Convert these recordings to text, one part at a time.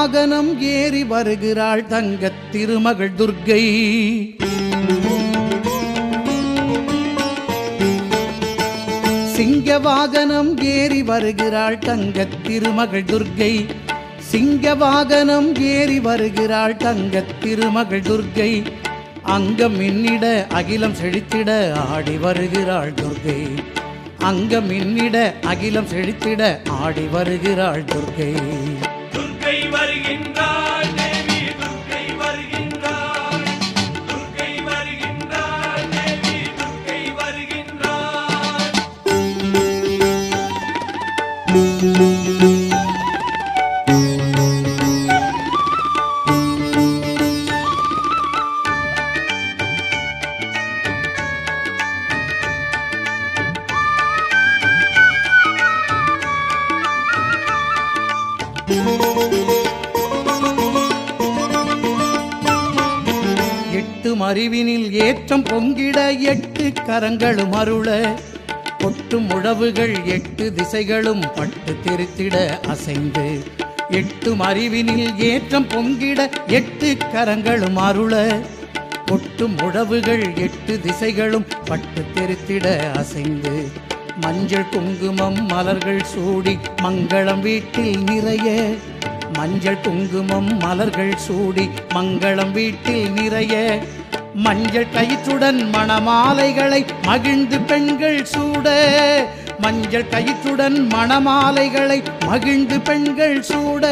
வாகனம் ஏறி வருகிறாள் தங்கத் திருமகள் துர்கை சிங்க வாகனம் ஏறி வருகிறாள் தங்கத் திருமகள் துர்கை சிங்க வாகனம் ஏறி வருகிறாள் தங்கத் திருமகள் துர்கை அங்கம் மின்னிட அகிலம் செழித்திட ஆடி வருகிறாள் துர்கை அங்கம் மின்னிட அகிலம் செழித்திட ஆடி வருகிறாள் துர்கை கொட்டும் அறிவினில் ஏற்றம் பொங்கிட எட்டு கரங்களும் அருள கொட்டும் உழவுகள் எட்டு திசைகளும் பட்டு திருத்திட அசைந்து எட்டு அறிவினில் ஏற்றம் பொங்கிட எட்டு கரங்களும் அருள கொட்டும் உழவுகள் எட்டு திசைகளும் பட்டு திருத்திட அசைந்து மஞ்சள் குங்குமம் மலர்கள் சூடி மங்களம் வீட்டில் நிறைய மஞ்சள் குங்குமம் மலர்கள் சூடி மங்களம் வீட்டில் நிறைய மஞ்சள் கயிற்றுடன் மணமாலைகளை மகிழ்ந்து பெண்கள் சூட. மஞ்சள் கயிற்றுடன் மணமாலைகளை மகிழ்ந்து பெண்கள் சூட.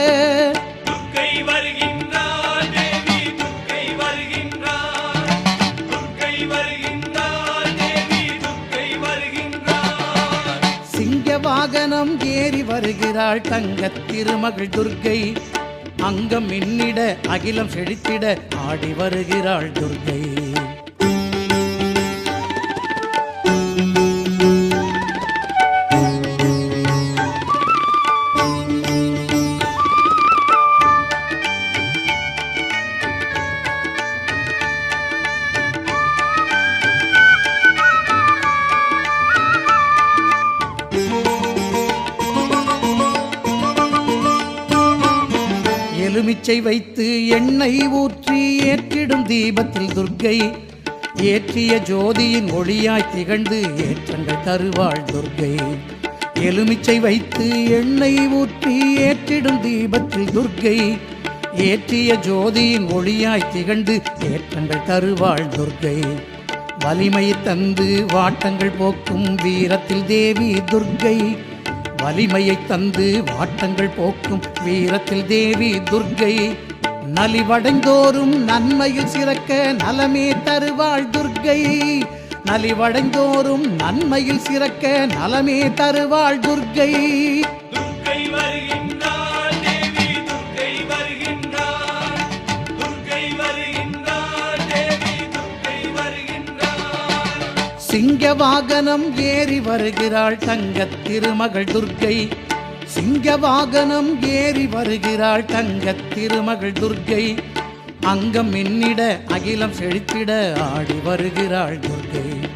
சிங்க வாகனம் ஏறி வருகிறாள் தங்கத் திருமகள் துர்க்கை. அங்கம் மின்னிட அகிலம் செழித்திட ஆடி வருகிறாள் துர்கை எண்ணெய் ஊற்றி ஏற்றிடும் தீபத்தில் துர்க்கை. ஏற்றிய ஜோதியின் ஒளியாய் திகழ்ந்து ஏற்றங்கள் தருவாள் துர்க்கை. எலுமிச்சை வைத்து எண்ணெய் ஊற்றி ஏற்றிடும் தீபத்தில் துர்க்கை. ஏற்றிய ஜோதியின் ஒளியாய் திகழ்ந்து ஏற்றங்கள் தருவாள் துர்க்கை. வலிமை தந்து வாட்டங்கள் போக்கும் வீரத்தில் தேவி துர்க்கை. வலிமையை தந்து வாட்டங்கள் போக்கும் வீரத்தில் தேவி துர்க்கை. நலிவடைந்தோறும் நன்மையில் சிறக்க நலமே தருவாள் துர்க்கை. நலிவடைந்தோறும் நன்மையில் சிறக்க நலமே தருவாள் துர்க்கை. சிங்க வாகனம் ஏறி வருகிறாள் தங்கத் திருமகள் துர்க்கை. சிங்க வாகனம் ஏறி வருகிறாள் தங்க திருமகள் துர்க்கை. அங்கம் மின்னிட அகிலம் செழித்திட ஆடி வருகிறாள் துர்க்கை.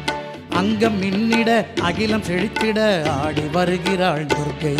அங்கம் மின்னிட அகிலம் செழித்திட ஆடி வருகிறாள் துர்க்கை.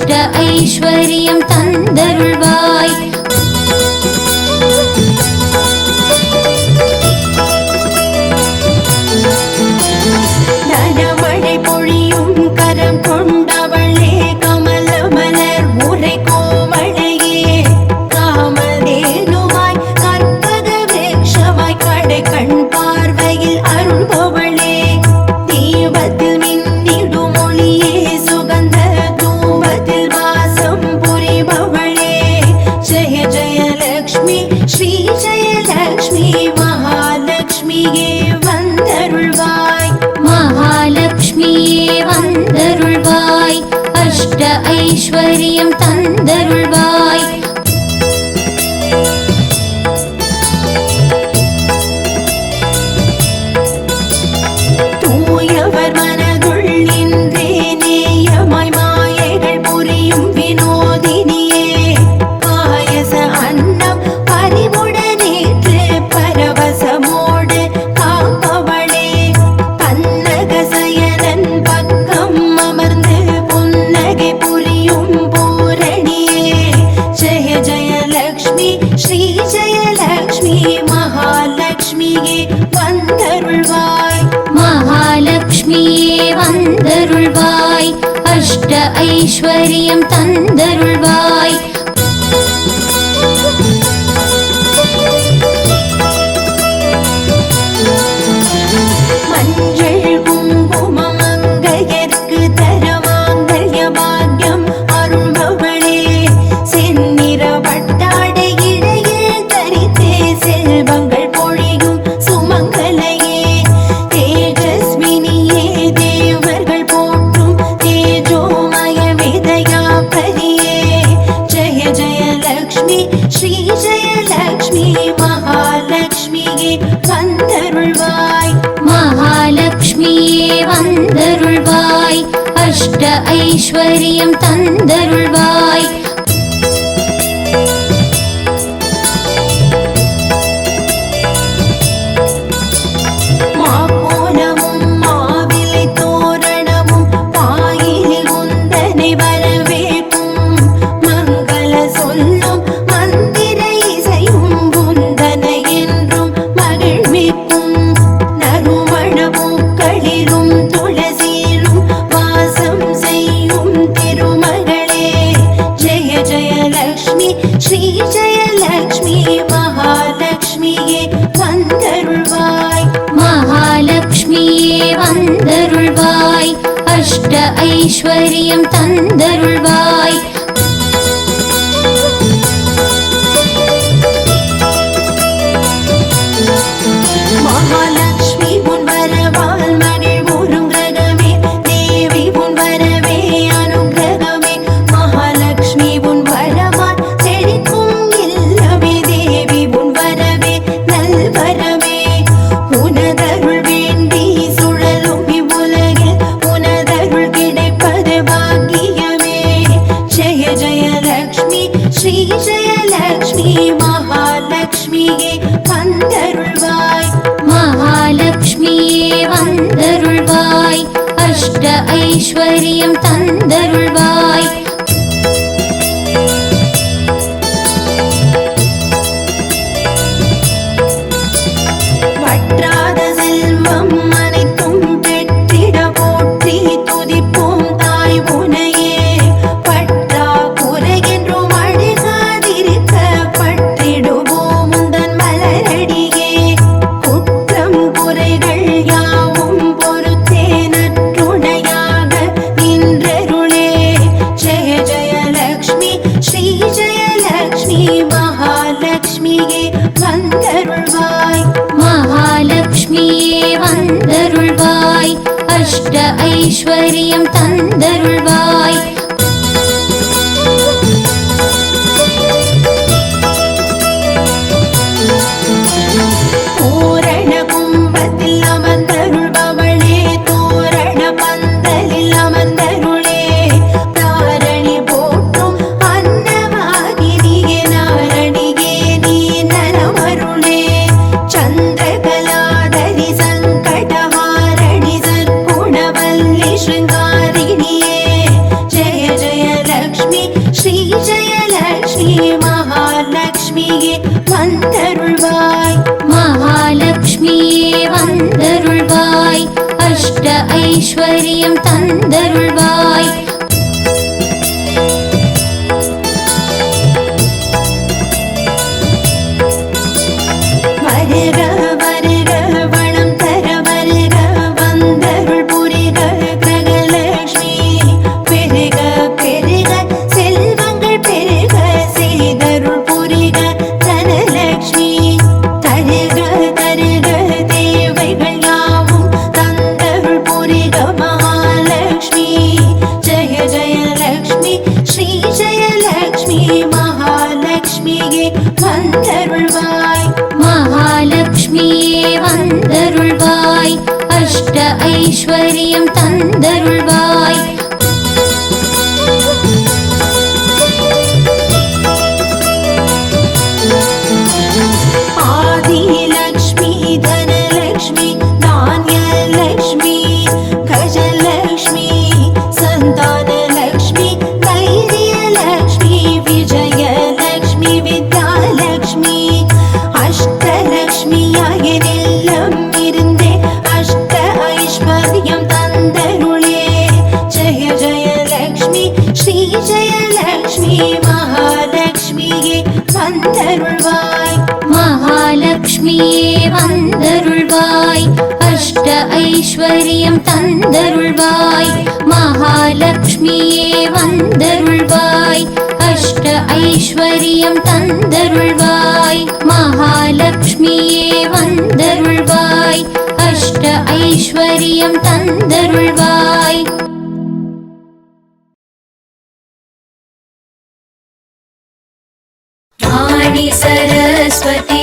அஷ்ட ஐஸ்வர்யம் தந்தருள்வார் தந்தருள்வா ஐஸ்வர்யம் தந்தருள்வாய். மகாலட்சுமியே வந்தருள்வாய் மகாலட்சுமியே வந்தருள்வாய் அஷ்ட ஐஸ்வர்யம் தந்தருள்வாய் ஐஸ்வர்யம் தந்தருள்வாய். ஐஸ்வர்யம் தந்தருள் வரம் தந்தருள்வாய். மகாலட்சுமியே வந்தருள்வாய். அஷ்ட ஐஸ்வர்யம் தந்தருள்வாய். சரஸ்வதி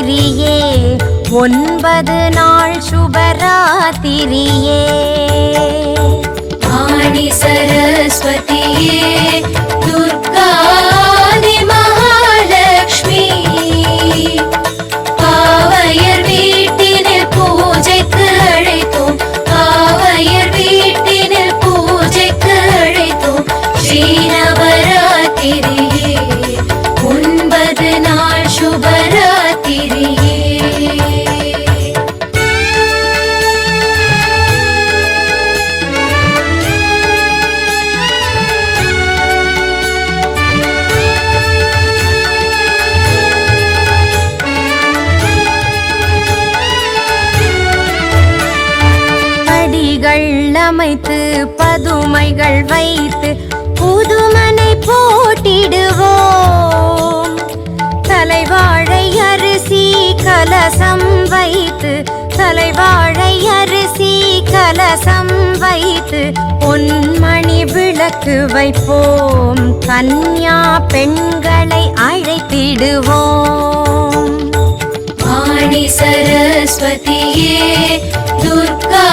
ராத்திரியே ஒன்பது நாள் சுபராத்திரியே. ஆடி சரஸ்வதியே துர்கா அமைத்து பதுமைகள் வைத்து புதுமனை போட்டிடுவோம். தலைவாழை அரிசி கலசம் வைத்து தலைவாழை அரிசி கலசம் வைத்து பொன்மணி விளக்கு வைப்போம். கன்யா பெண்களை அழைத்திடுவோம். ஆணி சரஸ்வதியே துர்கா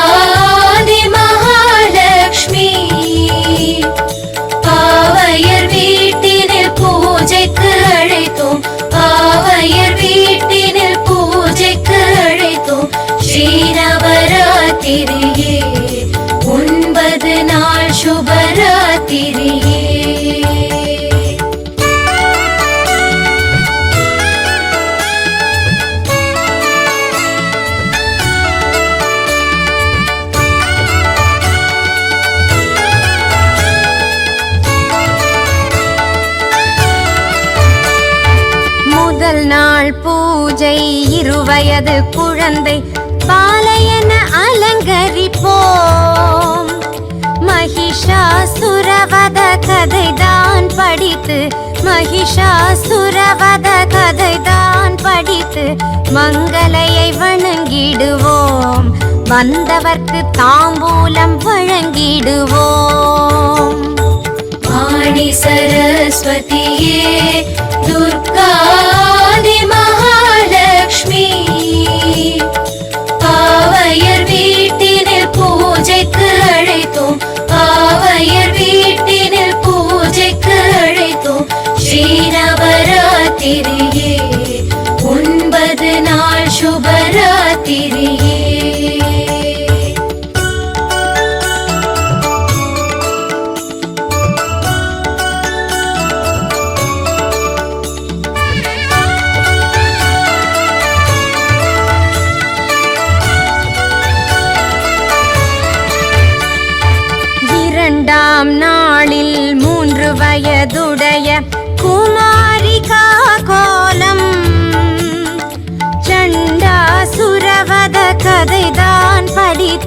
தந்தை பாலையன அலங்கரிப்போம். மகிஷாசுரவத கதைதான் படித்து மகிஷாசுரவத கதைதான் படித்து மங்களையை வணங்கிடுவோம். வந்தவர்க்கு தாம்பூலம் வழங்கிடுவோம். வாணி சரஸ்வதியே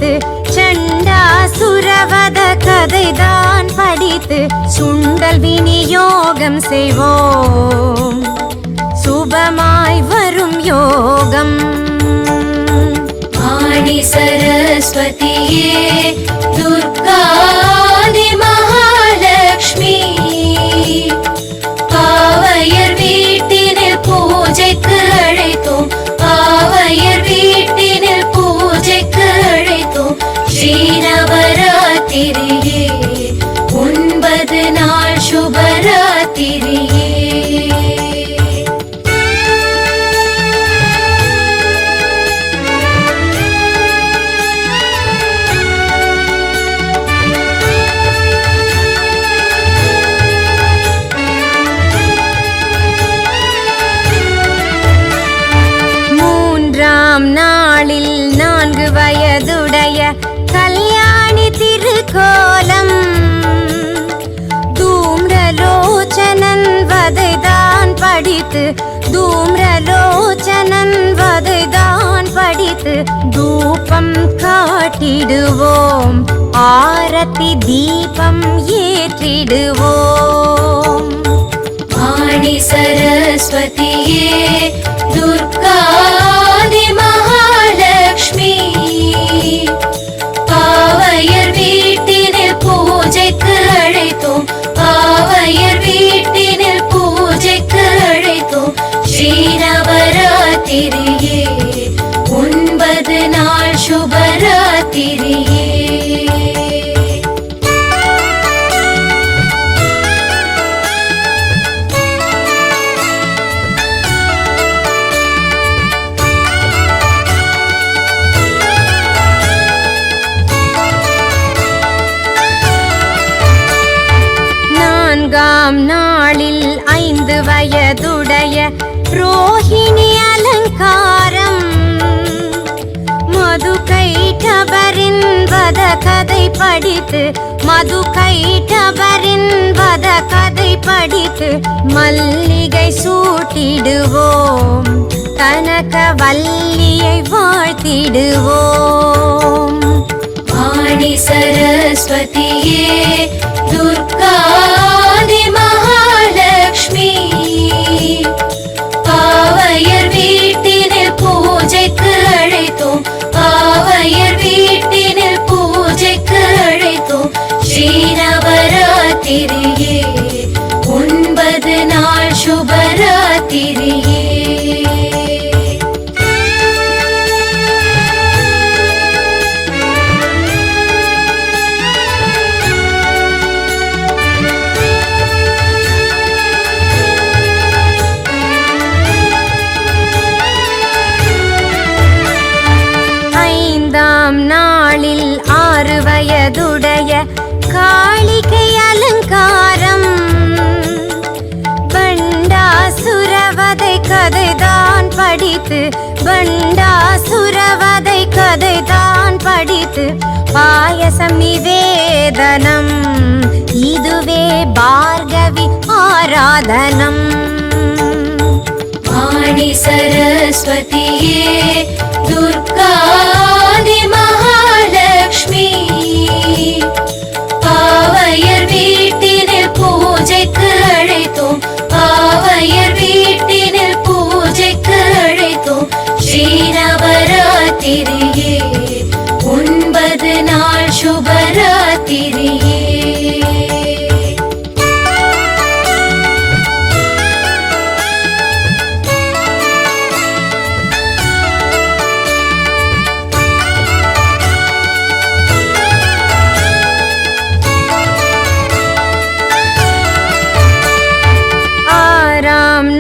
படித்து சண்டாசுரவத கதைதான் படித்து சுண்டல் விநியோகம் செய்வோம். சுபமாய் வரும் யோகம். ஆடி சரஸ்வதியே துர்கா நான்கு வயதுடைய கல்யாணி திருக்கோலம். தூம்ரலோச்சனன் வதைதான் படித்து தூம்ரலோச்சனன் வதைதான் படித்து தூபம் காட்டிடுவோம் ஆரத்தி தீபம் ஏற்றிடுவோம். வாணி சரஸ்வதியே துர்கா ஸ்ரீநவராத்திரியே ஒன்பது நாள் சுபராத்திரியே. படித்து மது கைட்டவரின்பத கதை படித்து மல்லிகை சூட்டிடுவோம். கனக வல்லியை வாழ்த்திடுவோம். வாணி சரஸ்வதியே துர்கா பண்டாசுரவதை கதைதான் படித்து பாயசம் நிவேதனம். இதுவே பார்கவி ஆராதனம். வாணி சரஸ்வதியே துர்கா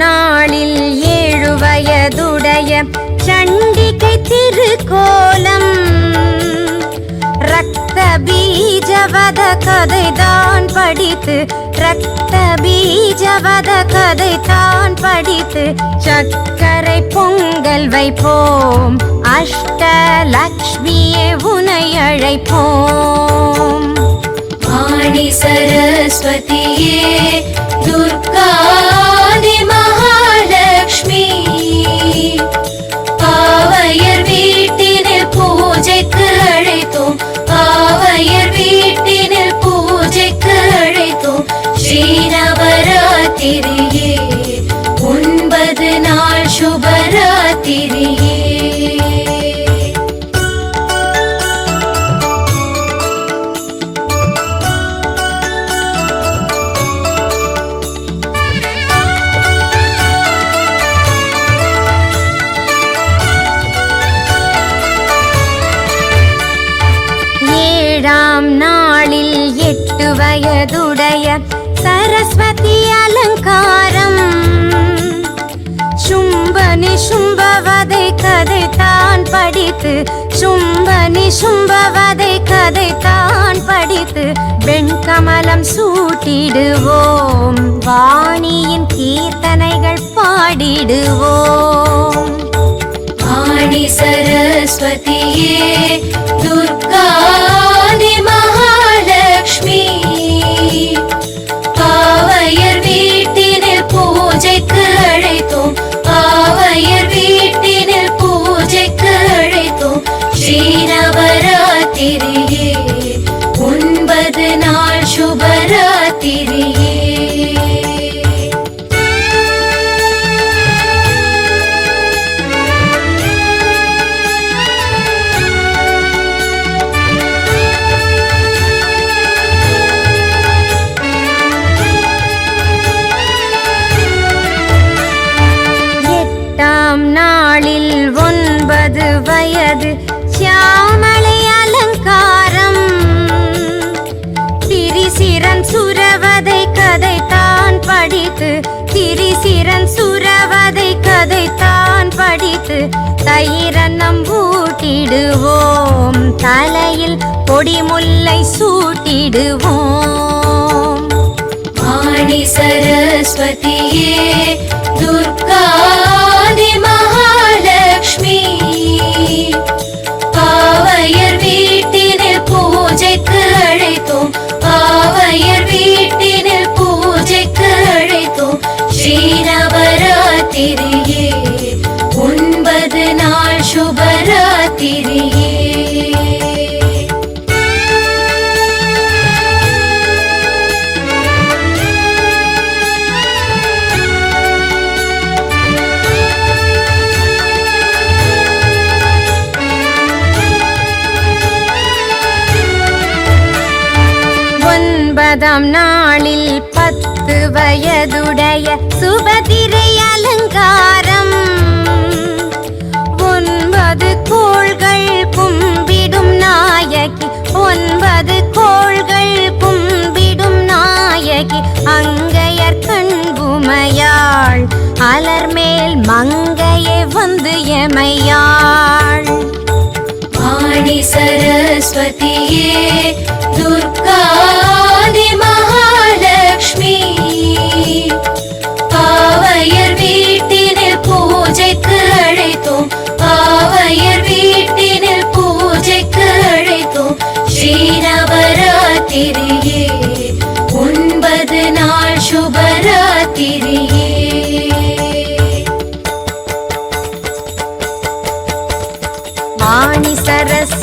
நாளில் ஏழு வயதுடைய சண்டிகை திருக்கோ பீஜவத கதைதான் படித்து ரத்த பீஜவத கதைதான் படித்து சர்க்கரை பொங்கல் வைப்போம் அஷ்டலக்ஷ்மியே உனை அழைப்போம். வாணி சரஸ்வதியே துர்காதி மகாலட்சுமி பாவையர் வீட்டினில் பூஜைக்கு அழைத்தோம் பாவையர் ஸ்ரீநவராத்திரியே ஒன்பது நாள் சுபராத்திரியே. அலங்காரம். சும்பனி சும்பவதை கதை தான் படித்து சும்பனி சும்பவதை கதை தான் படித்து வெண்கமலம் சூட்டிடுவோம். வாணியின் கீர்த்தனைகள் பாடிடுவோம். வாணி சரஸ்வதியே தயிரன்னம் பூட்டிடுவோம் தலையில் கொடிமுல்லை சூட்டிடுவோம். வாணி சரஸ்வதியே நாள் ஒன்பதாம் நாளில் பத்து வயதுடைய சுபதிரை அலங்கார மங்கையே வந்து எமையாள். வாணி சரஸ்வதியே துர்காதி மகாலட்சுமி பாவையர் வீட்டினில் பூஜைக்கு அழைத்தோம். பாவையர் வீட்டினில் பூஜைக்கு அழைத்தோம். ஸ்ரீநவராத்திரியே ஒன்பது நாள் சுபராத்திரியே.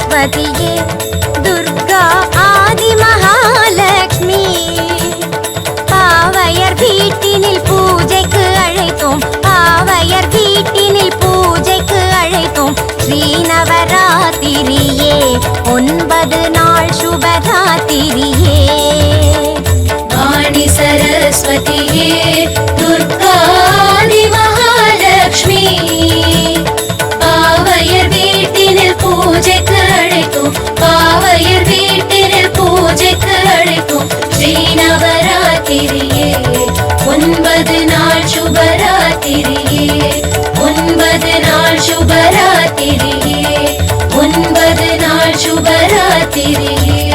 சரஸ்வதியே துர்கா ஆதி மகாலட்சுமி பாவையர் வீட்டினில் பூஜைக்கு அழைத்தோம் பாவையர் வீட்டினில் பூஜைக்கு அழைத்தோம் ஸ்ரீநவராத்திரியே ஒன்பது நாள் சுபராத்திரியே வாணி சரஸ்வதியே துர்காதி மகாலட்சுமி பாவையர் வீட்டினில் பூஜைக்கு ஒன்பது நாள் சுபராத்திரியே. ஒன்பது நாள் சுபராத்திரியே. ஒன்பது நாள் சுபராத்திரியே.